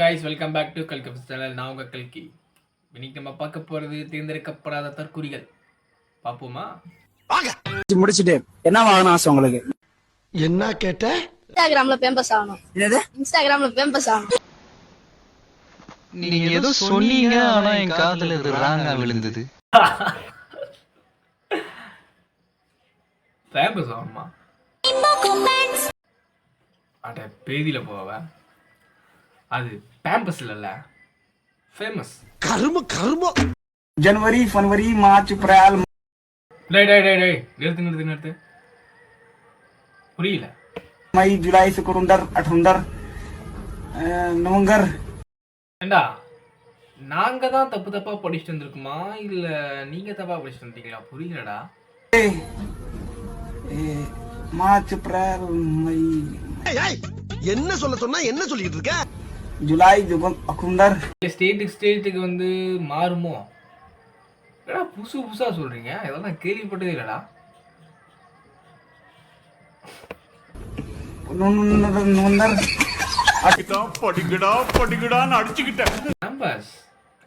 Guys welcome back to கல்கி channel நான் உங்கள் கல்கி இன்னைக்கு நம்ம பார்க்க போகிறது தேர்ந்தெடுக்கப்படாத தற்குறிகள். பார்ப்போமா? முடிச்சிட்டு என்ன வாங்கணும் ஆசை உங்களுக்கு? என்ன கேட்ட? இன்ஸ்டாகிராம்ல பேம்பஸ் ஆகணும். என்னது? இன்ஸ்டாகிராம்ல பேம்பஸ் ஆகணும். நீங்க ஏதோ சொன்னீங்க ஆனா என் காதுல இது ராங்கா விழுந்தது. ஃபேமஸ் ஆகுமா அட பேதியில் போவ. அது பேம்பஸ் இல்லைல்ல ஃபேமஸ் கரும கரும. January February March April. டேய் டேய் டேய் டேய். நிறுத்து நிறுத்து நிறுத்து. புரியல. May July September October November ஏண்டா நாங்க தான் தப்பு தப்பா படிச்சிட்டு வந்திருக்குமா? இல்ல நீங்க தப்பா படிச்சிட்டு வந்தீங்களா? புரியலடா. ஏய் மார்ச் ஏப்ரல் மை. என்ன சொல்ல சொன்னா என்ன சொல்லிட்டு இருக்க? ஜூலை ஜுகம் அக்குண்டர் ஸ்டேட்டுக்கு ஸ்டேட்டுக்கு வந்து மாறுமோ? ஏடா புதுசு புதுசாக சொல்கிறீங்க இதெல்லாம் கேள்விப்பட்டது இல்லைடா.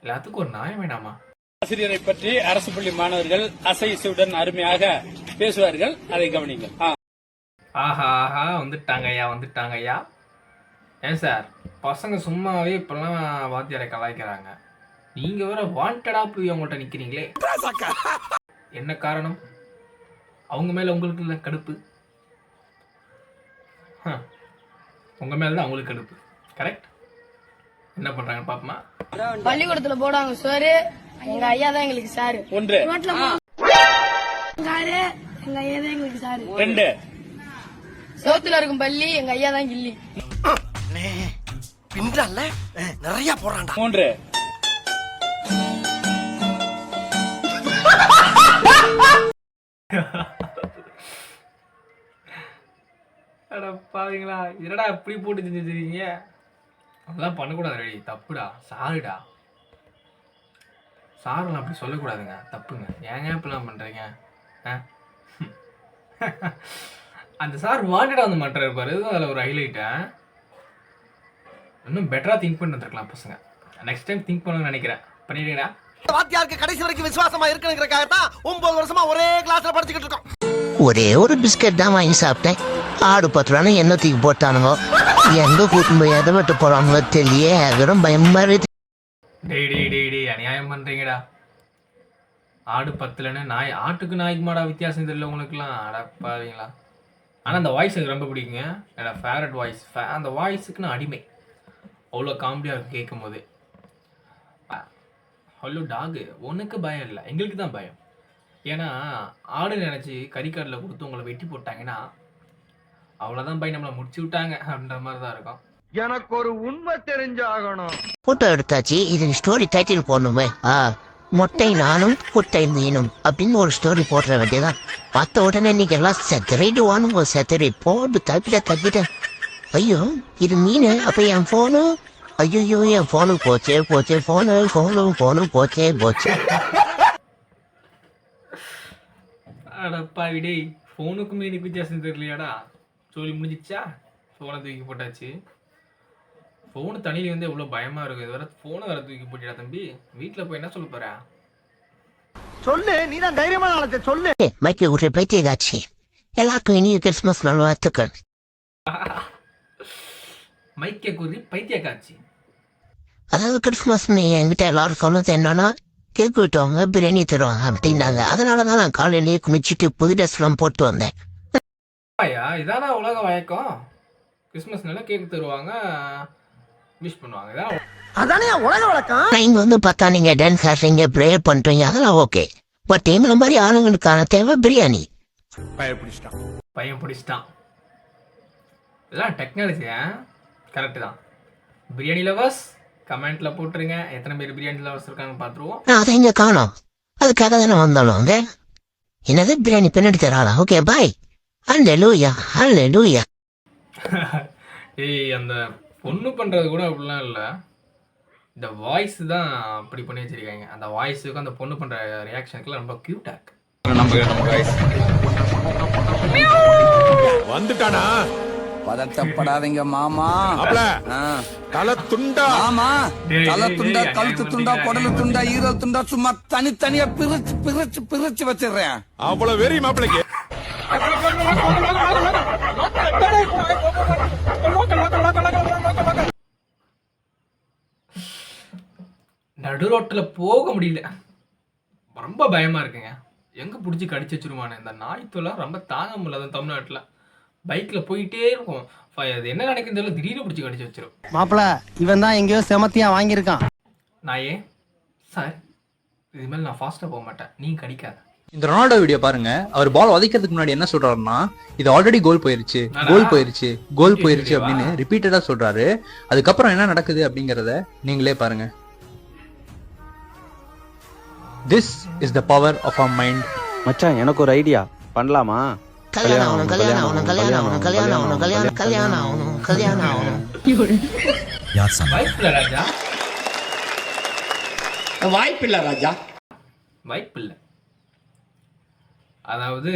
எல்லாத்துக்கும் ஒரு நியாயம் வேணாமா ஆசிரியரை பற்றி அரசு பள்ளி மாணவர்கள் அசைசுடன் அருமையாக பேசுவார்கள் அதை கவனிங்கள் ஆஹா ஆஹா வந்துட்டாங்க ஐயா ஐயா ஏன் சார்? பசங்க சும்மாவே இப்பெல்லாம் வாத்தியாரை கலாய்க்கிறாங்க. நீங்க வேற வாண்டடா போய் அவங்கள்ட்ட நிக்கிறீங்களே. என்ன காரணம்? அவங்க மேல உங்களுக்கு இல்லை கடுப்பு? ஹம். உங்க மேல தான் அவங்களுக்கு கடுப்பு. கரெக்ட் என்ன பண்றாங்க பாப்போமா? பள்ளிக்கூடத்துல போடுவாங்க சோறு எங்க ஐயா தான் எங்களுக்கு சாரு. ஒன்று. சாரு எங்க ஐயா தான் எங்களுக்கு சாரு. ரெண்டு. சோத்துல இருக்கும் பள்ளி எங்க ஐயா தான் கில்லி. பின்றால நிறைய போறான்டா. மூன்று. அட பாவீங்களா என்னடா இப்படி போட்டு செஞ்சுருக்கீங்க? அதெல்லாம் பண்ணக்கூடாது ரெடி தப்புடா சாரிடா. சாரெல்லாம் அப்படி சொல்லக்கூடாதுங்க தப்புங்க. ஏங்க இப்படிலாம் பண்ணுறீங்க ஆ? அந்த சார் வாண்டடா வந்து மாட்டாரு பாரு அதில் ஒரு ஹைலைட்டை இன்னும் பெட்டராக திங்க் பண்ணி வந்துருக்கலாம் பசங்க. நெக்ஸ்ட் டைம் திங்க் பண்ணணும்னு நினைக்கிறேன். பண்ணிடுங்கடா வாத்தியாருக்கு கடைசி வரைக்கும் விசுவாசமா இருக்கணுங்கிறக்காக தான் ஒன்பது வருஷமா ஒரே கிளாஸ்ல படிச்சுக்கிட்டு இருக்கோம். ஒரே ஒரு பிஸ்கட் தான் வாங்கி சாப்பிட்டேன். ஆடு பத்து ரூபான்னு என்ன தூக்கி போட்டானுங்க. எங்க கூட்டிட்டு போய் எதை விட்டு போறாங்களோ தெரியல வெறும் பயமா டேய் டேய் டேய் டேய் அநியாயம் பண்ணுறீங்கடா ஆடு பத்துலன்னு நாய் ஆட்டுக்கு நாய்க்கு மாடா வித்தியாசம் தெரியல உங்களுக்குலாம் அடப்பாவீங்களா ஆனால் அந்த வாய்ஸ் எனக்கு ரொம்ப பிடிக்குங்க. என்னோட ஃபேவரட் வாய்ஸ் அந்த வாய்ஸுக்கு நான் அடிமை. அவ்வளோ காமெடியாக இருக்கும் கேட்கும் போது ஹலோ டாகு உனக்கு பயம் இல்லை. எங்களுக்கு தான் பயம். ஏன்னா ஆடு நினச்சி கறிக்காட்டில் கொடுத்து உங்களை வெட்டி போட்டாங்கன்னா அவ்வளோதான் பை நம்மளை முடிச்சு விட்டாங்க அப்படின்ற மாதிரி தான் இருக்கும். எனக்கு ஒரு உண்மை தெரிஞ்சாகணும். போட்டோ எடுத்தாச்சு. இது ஸ்டோரி டைட்டில் போடணுமே. ஆ மொட்டை நானும் குட்டை மீனும் அப்படின்னு ஒரு ஸ்டோரி போடுற வேண்டியதான் பார்த்த உடனே நீங்க எல்லாம் செத்தறிடுவானுங்க செத்தறி போட்டு தப்பிட்ட தப்பிட்ட ஐயோ இது மீன். அப்ப என் போனு ஐயோ என் போனு போச்சே போச்சே போனு போனு போனு போச்சே போச்சே. அடப்பா டேய் ஃபோனுக்கும் மீனுக்கு வித்தியாசம் தெரியலையாடா? சொல்லி முடிஞ்சிச்சா? ஃபோனை தூக்கி போட்டாச்சு. ஃபோனு தண்ணியில் வந்து எவ்வளோ பயமாக இருக்குது இது வேற ஃபோனை வேற தூக்கி போட்டிடா தம்பி? வீட்டில் போய் என்ன சொல்ல போற? சொல்லு நீ தான் தைரியமான ஆளத்தை சொல்லு. மைக்கு ஒரு பைத்தியகாட்சி எல்லாருக்கும் இனிய கிறிஸ்துமஸ் நல்வாழ்த்துக்கள். மைக்கை குறி பைத்திய காட்சி அதாவது கிறிஸ்துமஸ் என்கிட்ட எல்லாரும் சொன்னது என்னன்னா கேக் விட்டவங்க பிரியாணி தருவாங்க அப்படின்னாங்க. அதனால தான் நான் காலையிலேயே குளிச்சுட்டு புது ட்ரெஸ்லாம் போட்டு வந்தேன். ஐயா இதானா உலக வழக்கம். கிறிஸ்மஸ்னால கேக் தருவாங்க விஷ் பண்ணுவாங்க. இதான் அதானே உலக வழக்கம்? இங்க வந்து பார்த்தா நீங்க டான்ஸ் ஆடுறீங்க ப்ரேயர் பண்றீங்க அதெல்லாம் ஓகே பட் இந்த மாதிரி ஆளுங்களுக்கான தேவை பிரியாணி. பையன் பிடிச்சிட்டான். இதெல்லாம் டெக்னாலஜி கரெக்டு தான். பிரியாணி லவர்ஸ் கமெண்ட்ல போட்டுருங்க. எத்தனை பேர் பிரியாணி லவர்ஸ் இருக்காங்கன்னு பார்த்துருவோம். அதை இங்க காணோம். அதுக்காக தானே வந்தாலும் அங்க என்னது? பிரியாணி பின்னாடி தராளா ஓகே பாய் அல்ல லூயா அல்ல லூயா ஏய் அந்த பொண்ணு பண்றது கூட அப்படிலாம் இல்லை. இந்த வாய்ஸ் தான் அப்படி பண்ணி வச்சிருக்காங்க. அந்த வாய்ஸுக்கும் அந்த பொண்ணு பண்ற ரியாக்ஷனுக்குலாம் ரொம்ப கியூட்டா இருக்கு. வந்துட்டானா? பதட்டப்படாதீங்க மாமா. தலை துண்டா ஆமா தலை துண்டா கழுத்து துண்டா குடலு துண்டா ஈரல் துண்டா சும்மா தனித்தனியா பிரிச்சு பிரிச்சு பிரிச்சு வச்சிடுறேன். அவ்வளவு வெறி மாப்பிளைக்கு. நடு ரோட்டில் போக முடியல. ரொம்ப பயமா இருக்குங்க. எங்க பிடிச்சி கடிச்சு வச்சிருவானே இந்த நாய் தொல்லை ரொம்ப தாங்க முடியல தமிழ்நாட்டில். பைக்கில் போயிட்டே இருக்கும். அது என்ன நினைக்குன்னு தெரியல. திடீர்னு பிடிச்சி கடிச்சு வச்சிரும். மாப்பிள இவன் தான் எங்கேயோ செமத்தியா வாங்கியிருக்கான். நாயே சார் இதுமாதிரி நான் ஃபாஸ்ட்டாக போக மாட்டேன். நீ கடிக்காத. இந்த ரொனால்டோ வீடியோ பாருங்க. அவர் பால் உதைக்கிறதுக்கு முன்னாடி என்ன சொல்றாருன்னா இது ஆல்ரெடி கோல் போயிருச்சு. கோல் போயிருச்சு. கோல் போயிருச்சு அப்படின்னு ரிப்பீட்டடா சொல்றாரு. அதுக்கப்புறம் என்ன நடக்குது அப்படிங்கறத நீங்களே பாருங்க. This is the power of our mind மச்சான் எனக்கு ஒரு ஐடியா பண்ணலாமா? கல்யாணம் ஆகணும் கல்யாணம் ஆகணும் கல்யாணம் ஆகணும் கல்யாணம் ஆகணும் கல்யாணம் கல்யாணம் ஆகணும் கல்யாணம் ஆகணும். வாய்ப்பில்லை ராஜா. வாய்ப்பில்லை ராஜா. வாய்ப்பில்லை. அதாவது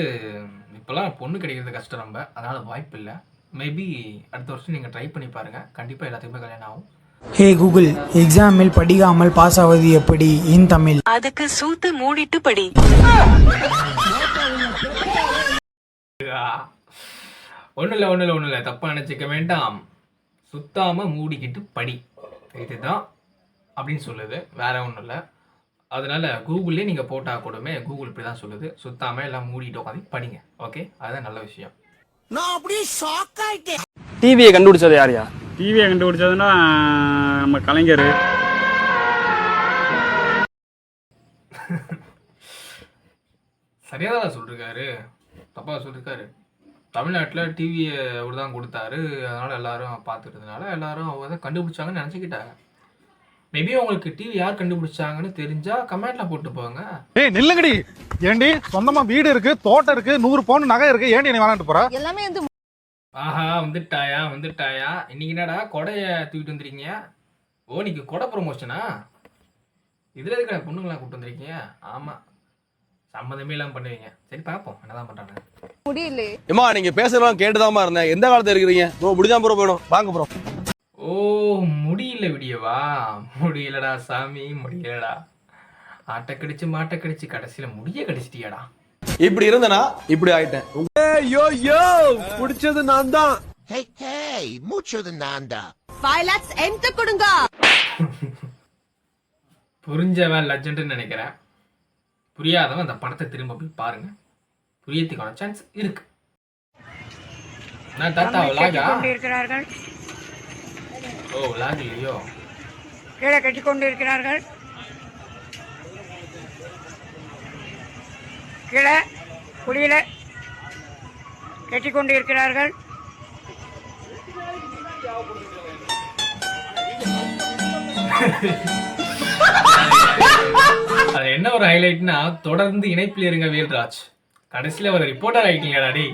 இப்போலாம் பொண்ணு கிடைக்கிறது கஷ்டம் ரொம்ப அதனால வாய்ப்பில்லை. மேபி அடுத்த வருஷம் நீங்கள் ட்ரை பண்ணி பாருங்க. கண்டிப்பாக எல்லாத்துக்குமே கல்யாணம் ஆகும். ஹே கூகுள் எக்ஸாமில் படிக்காமல் பாஸ் ஆவது எப்படி? இன் தமிழ். அதுக்கு சூத்து மூடிட்டு படி. ஒன்றும் இல்லை ஒன்றும் இல்லை ஒன்றும் இல்லை தப்பாக நினச்சிக்க வேண்டாம். சுத்தாமல் மூடிக்கிட்டு படி. இதுதான் அப்படின்னு சொல்லுது. வேற ஒன்றும் இல்லை அதனால கூகுள்லேயே நீங்கள் போட்டால் கூடமே கூகுள் இப்படி தான் சொல்லுது. சுத்தாமல் எல்லாம் மூடிட்டு உட்காந்து படிங்க. ஓகே? அதுதான் நல்ல விஷயம். நான் அப்படியே ஷாக் ஆயிட்டேன். டிவியை கண்டுபிடிச்சது யாரையா டிவியை கண்டுபிடிச்சதுன்னா நம்ம கலைஞர். சரியாக தான் சொல்லிருக்காரு. தப்பாக சொல்லியிருக்காரு தமிழ்நாட்டில் டிவியை அவர் தான் கொடுத்தாரு. அதனால் எல்லாரும் பார்த்துட்டதுனால எல்லாரும் அவங்க தான் கண்டுபிடிச்சாங்கன்னு நினச்சிக்கிட்டாங்க. மேபி உங்களுக்கு டிவி யார் கண்டுபிடிச்சாங்கன்னு தெரிஞ்சால் கமெண்ட்டில் போட்டு போங்க. ஏய் நில்லுங்கடி. ஏண்டி சொந்தமா வீடு இருக்கு தோட்டம் இருக்கு நூறு பவுன் நகை இருக்கு ஏண்டி நீ வாங்கிட்டு போற? எல்லாமே வந்து ஆஹா வந்துட்டாயா வந்துட்டாயா. இன்னைக்கு என்னடா கொடையை தூக்கிட்டு வந்திருக்கீங்க? ஓ நீக்கு கொடை ப்ரொமோஷனா இதில் இருக்கிற பொண்ணுங்களாம் கூப்பிட்டு வந்திருக்கீங்க? ஆமாம் சம்மந்தமே இல்லாமல் பண்ணுவீங்க. சரி பார்ப்போம். என்னதான் பண்ணுறாங்க முடியல ஏமா நீங்க பேசுறதெல்லாம் கேட்டுதாமா இருந்தேன். எந்த காலத்துல இருக்கிறீங்க? ப்ரோ முடிஞ்சா ப்ரோ போயிடும். வாங்க ப்ரோ ஓ முடியல விடியவா? முடியலடா சாமி முடியலடா. ஆட்டை கடிச்சு மாட்டை கடிச்சு கடைசியில முடிய கடிச்சிட்டியாடா. இப்படி இருந்தனா இப்படி ஆயிட்டேன். ஐயோ யோ பிடிச்சது நான் தான் ஹே ஹே மூச்சது நான் தான் ஃபைவ் லேக்ஸ் என்கிட்ட கொடுங்க. புரிஞ்சவன் லெஜண்ட்னு நினைக்கிறேன். புரியாதவன் அந்த படத்தை திரும்ப போய் பாருங்க. புரியத்துக்கான சான்ஸ் இருக்கு. நான் தாத்தா லாகா இருக்கிறார்கள் ஓ லாக் இல்லையோ கீழே கட்டி கொண்டு இருக்கிறார்கள் கீழே குடியில கட்டி கொண்டு இருக்கிறார்கள் அது என்ன ஒரு ஹைலைட்னா தொடர்ந்து இணைப்பில் இருங்க வேல்ராஜ் கடைசியில் ஒரு ரிப்போர்ட்டர் ஆகிட்டீங்கடா டேய்.